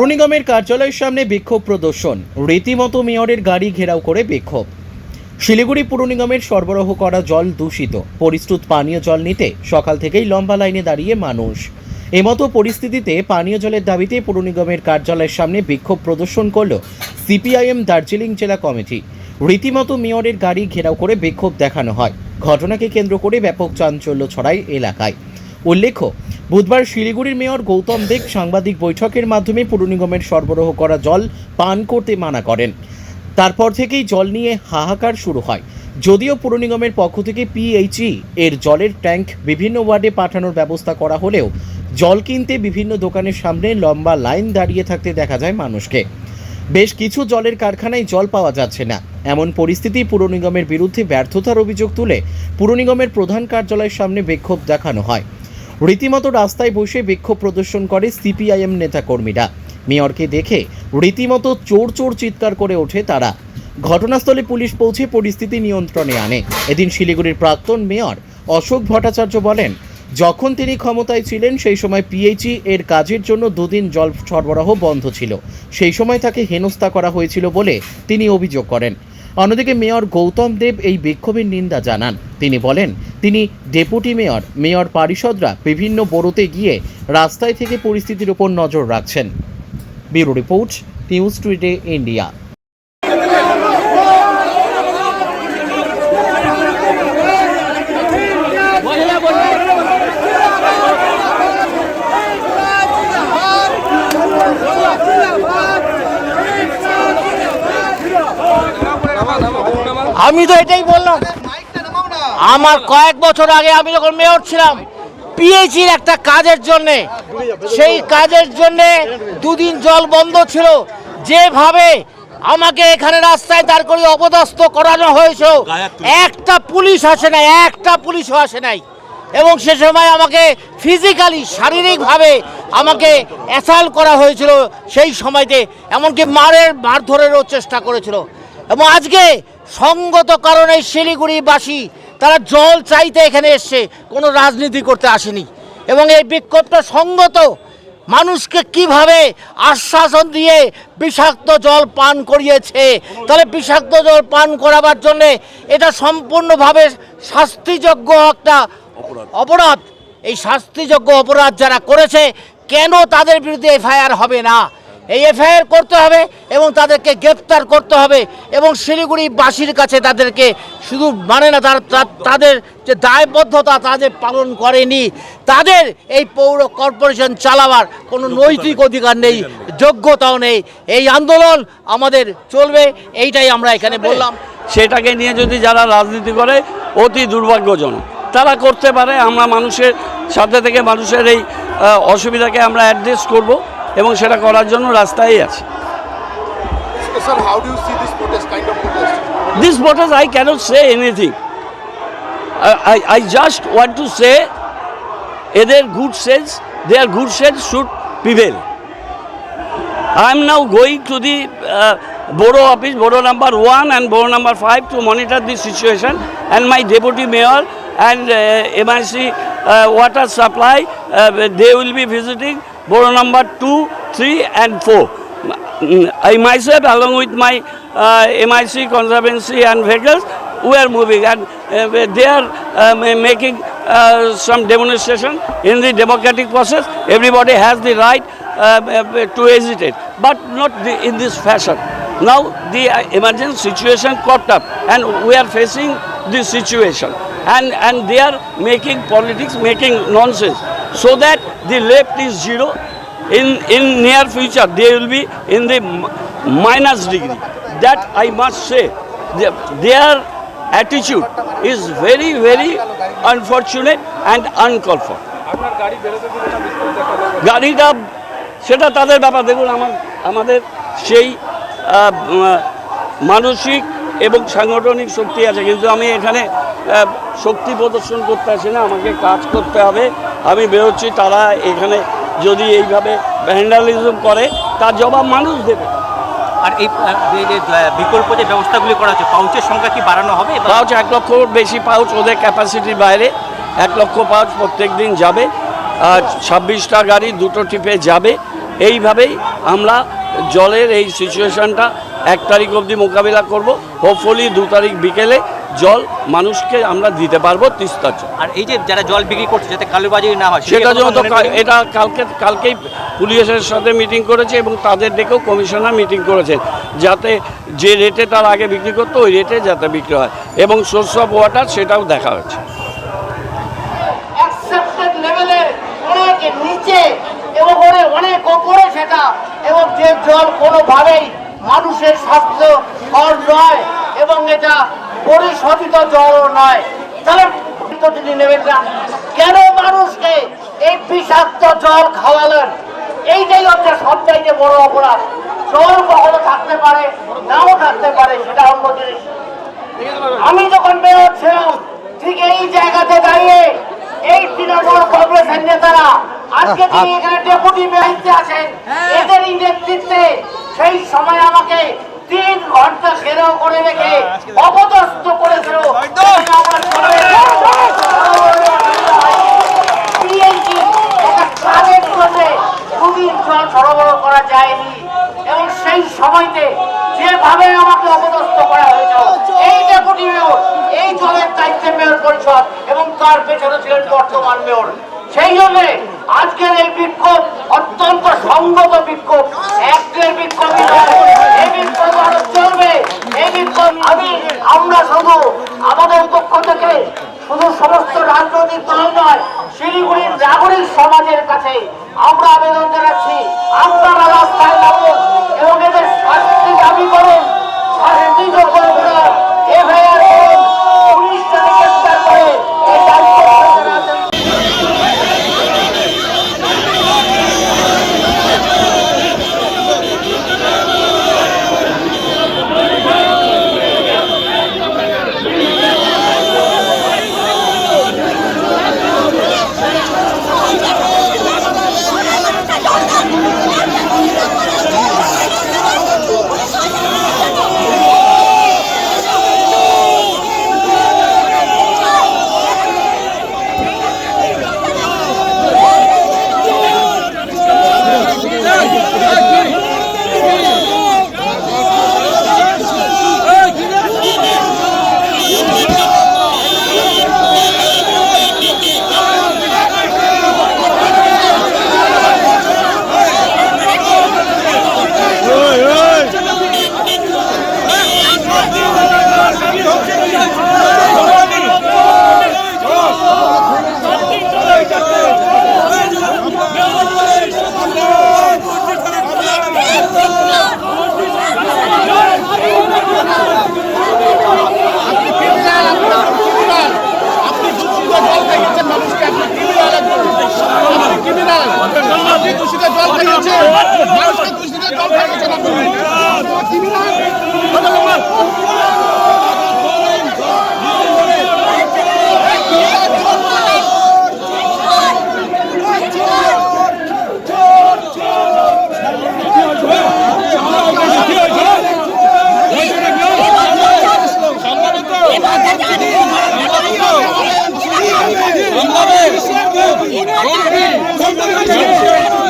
নিগমের কার্যালয়ের সামনে বিক্ষোভ প্রদর্শন। রীতিমতো মেয়রের গাড়ি ঘেরাও করে বিক্ষোভ। শিলিগুড়ি পুর নিগমের সরবরাহ করা জল দূষিত। পরিশ্রুত পানীয় জল নিতে সকাল থেকেই লম্বা লাইনে দাঁড়িয়ে মানুষ। এমতো পরিস্থিতিতে পানীয় জলের দাবিতে পুর নিগমের কার্যালয়ের সামনে বিক্ষোভ প্রদর্শন করল সিপিআইএম দার্জিলিং জেলা কমিটি। রীতিমতো মেয়রের গাড়ি ঘেরাও করে বিক্ষোভ দেখানো হয়। ঘটনাকে কেন্দ্র করে ব্যাপক চাঞ্চল্য ছড়ায় এলাকায়। উল্লেখ্য, বুধবার শিলিগুড়ির মেয়র গৌতম দেব সাংবাদিক বৈঠকের মাধ্যমে পুর নিগমের সরবরাহ করা জল পান করতে মানা করেন। তারপর থেকেই জল নিয়ে হাহাকার শুরু হয়। যদিও পুর নিগমের পক্ষ থেকে পিএইচই এর জলের ট্যাঙ্ক বিভিন্ন ওয়ার্ডে পাঠানোর ব্যবস্থা করা হলেও জল কিনতে বিভিন্ন দোকানের সামনে লম্বা লাইন দাঁড়িয়ে থাকতে দেখা যায় মানুষকে। বেশ কিছু জলের কারখানায় জল পাওয়া যাচ্ছে না। এমন পরিস্থিতি পুর নিগমের বিরুদ্ধে ব্যর্থতার অভিযোগ তুলে পুর নিগমের প্রধান কার্যালয়ের সামনে বিক্ষোভ দেখানো হয়। রীতিমতো রাস্তায় বসে বিক্ষোভ প্রদর্শন করে সিপিআইএম নেতাকর্মীরা। মেয়রকে দেখে রীতিমতো চোর চোর চিৎকার করে ওঠে তারা। ঘটনাস্থলে পুলিশ পৌঁছে পরিস্থিতি নিয়ন্ত্রণে আনে। এদিন শিলিগুড়ির প্রাক্তন মেয়র অশোক ভট্টাচার্য বলেন, যখন তিনি ক্ষমতায় ছিলেন, সেই সময় পিএইচই এর কাজের জন্য দুদিন জল সরবরাহ বন্ধ ছিল। সেই সময় তাকে হেনস্থা করা হয়েছিল বলে তিনি অভিযোগ করেন। অন্যদিকে মেয়র গৌতম দেব এই বিক্ষোভের নিন্দা জানান। তিনি বলেন, তিনি ডেপুটি মেয়র মেয়র পারিষদরা বিভিন্ন বড়তে গিয়ে রাস্তায় থেকে পরিস্থিতির উপর নজর রাখছেন। Bureau report, news today, India. আমি তো এটাই বললাম। আমার কয়েক বছর আগে আমি যখন মেয়র ছিলাম পিএইচির একটা কাজের জন্যে, সেই কাজের জন্যে দুদিন জল বন্ধ ছিল। যেভাবে আমাকে এখানে রাস্তায় দাঁড় করে অপদস্থ করানো হয়েছে, একটা পুলিশ আসে নাই, একটা পুলিশও আসে নাই। এবং সে সময় আমাকে ফিজিক্যালি শারীরিকভাবে আমাকে অ্যাসাল্ট করা হয়েছিল, সেই সময়তে। এমনকি মারের মারধরেরও চেষ্টা করেছিল। এবং আজকে সঙ্গত কারণে শিলিগুড়িবাসী তারা জল চাইতে এখানে এসছে কোনো রাজনীতি করতে আসেনি। এবং এই বিক্ষোভটা সঙ্গত মানুষকে কীভাবে আশ্বাসন দিয়ে বিষাক্ত জল পান করিয়েছে তাহলে বিষাক্ত জল পান করাবার জন্যে এটা সম্পূর্ণভাবে শাস্তিযোগ্য একটা অপরাধ। এই শাস্তিযোগ্য অপরাধ যারা করেছে কেন তাদের বিরুদ্ধে এফআইআর হবে না? এই এফআইআর করতে হবে এবং তাদেরকে গ্রেপ্তার করতে হবে এবং শিলিগুড়িবাসীর কাছে তাদেরকে শুধু মানে না তার তাদের যে দায়বদ্ধতা তাদের পালন করেনি তাদের এই পৌর কর্পোরেশন চালাবার কোনো নৈতিক অধিকার নেই যোগ্যতাও নেই। এই আন্দোলন আমাদের চলবে এইটাই আমরা এখানে বললাম। সেটাকে নিয়ে যদি যারা রাজনীতি করে অতি দুর্ভাগ্যজনক। তারা করতে পারে আমরা মানুষের সাথে থেকে মানুষের এই অসুবিধাকে আমরা অ্যাড্রেস করব। এবং সেটা করার জন্য রাস্তাই আছে। This protest I can't say anything I just want to say এদের good sense there good sense should prevail I am now going to the borough office borough number one and borough number five to monitor this situation and my deputy mayor and MIC water supply they will be visiting Borough number two, three and four. Mm, I myself along with my uh, MIC conservancy and vehicles, we are moving and uh, they are ma- making uh, some demonstration in the democratic process. Everybody has the right uh, uh, to hesitate, but not the, in this fashion. Now the uh, emergency situation caught up and we are facing this situation and, and they are making politics, making nonsense so that the left is zero in in near future they will be in the minus degree that i must say their, their attitude is very very unfortunate and uncalled for গাড়িটা সেটা তাদের ব্যাপার দেখুন আমার আমাদের সেই মানসিক এবং সাংগঠনিক শক্তি আছে কিন্তু আমি এখানে শক্তি প্রদর্শন করতে আসি না আমাকে কাজ করতে হবে আমি বেরোচ্ছি তারা এখানে যদি এইভাবে ভ্যান্ডালিজম করে তার জবাব মানুষ দেবে। আর এই বিকল্প যে ব্যবস্থাগুলি করা হচ্ছে পাউচের সংখ্যা কি বাড়ানো হবে পাউচ এক লক্ষ বেশি পাউচ ওদের ক্যাপাসিটির বাইরে। এক লক্ষ পাউচ প্রত্যেক দিন যাবে আর ছাব্বিশটা গাড়ি দুটো টিপে যাবে। এইভাবেই আমরা জলের এই সিচুয়েশনটা এক তারিখ অবধি মোকাবিলা করব। হোপফুলি দু তারিখ বিকেলে জল মানুষকে আমরা দিতে পারব তিস্তার জল। আর এই যে যারা জল বিক্রি করছে যাতে কালোবাজারি না হয় সেটার জন্য তো? এটা কালকে কালকেই পুলিশের সাথে মিটিং করেছে এবং তাদের ডেকেও কমিশনার মিটিং করেছে যাতে যে রেটে তার আগে বিক্রি করতো ওই রেটে যাতে বিক্রি হয়। এবং সোর্স অফ ওয়াটার সেটাও দেখা হয়েছে। নিচে এবং অনেক অনেক ওপরে সেটা এবং যে জল কোনোভাবেই মানুষের স্বাস্থ্য ফল নয় এবং এটা পরিশোধিত জলও নয়। তাহলে তিনি নেবেন না কেন মানুষকে এই বিষাক্ত জল খাওয়ালেন? এইটাই হচ্ছে সবচাইতে বড় অপরাধ। জল কখনো থাকতে পারে নাও থাকতে পারে সেটা অন্য জিনিস। আমি যখন বেরোচ্ছিলাম ঠিক এই জায়গাতে দাঁড়িয়ে এই তৃণমূল কংগ্রেসের নেতারা আজকে তিনি এখানে ডেপুটি মেয়রতে আছেন। এদেরই নেতৃত্বে সেই সময় আমাকে তিন ঘণ্টা ঘেরাও করে রেখে অপদস্থ করেছিল। জন্য সরবরাহ করা যায়নি। এবং সেই সময়তে যেভাবে আমাকে অপদস্থ করা হয়েছিল এই ডেপুটি মেয়র এই জলের দায়িত্বে মেয়র পরিষদ এবং তার পেছনে ছিলেন বর্তমান মেয়র। সেই জন্য আজকের এই বিক্ষোভ অত্যন্ত সংগত বিক্ষোভ একটের বিক্ষোভই নয় এই বিক্ষোভ আরও চলবে এই বিক্ষোভ আমি আমরা শুধু আমাদের পক্ষ থেকে শুধু সমস্ত শিলিগুড়ির নাগরিক সমাজের কাছে আমরা আবেদন জানাচ্ছি, আপনারা রাস্তায় নামুন এবং এদের শাস্তি দাবি করুন।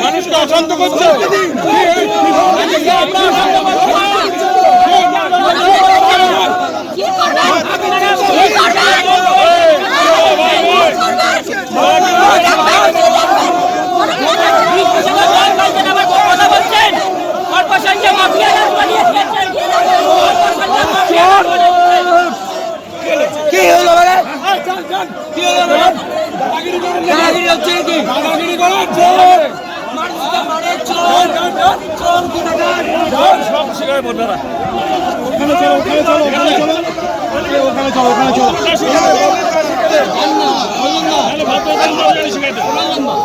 মানুষকে অশান্ত করছে।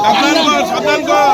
সাবধান কর সাবধান কর।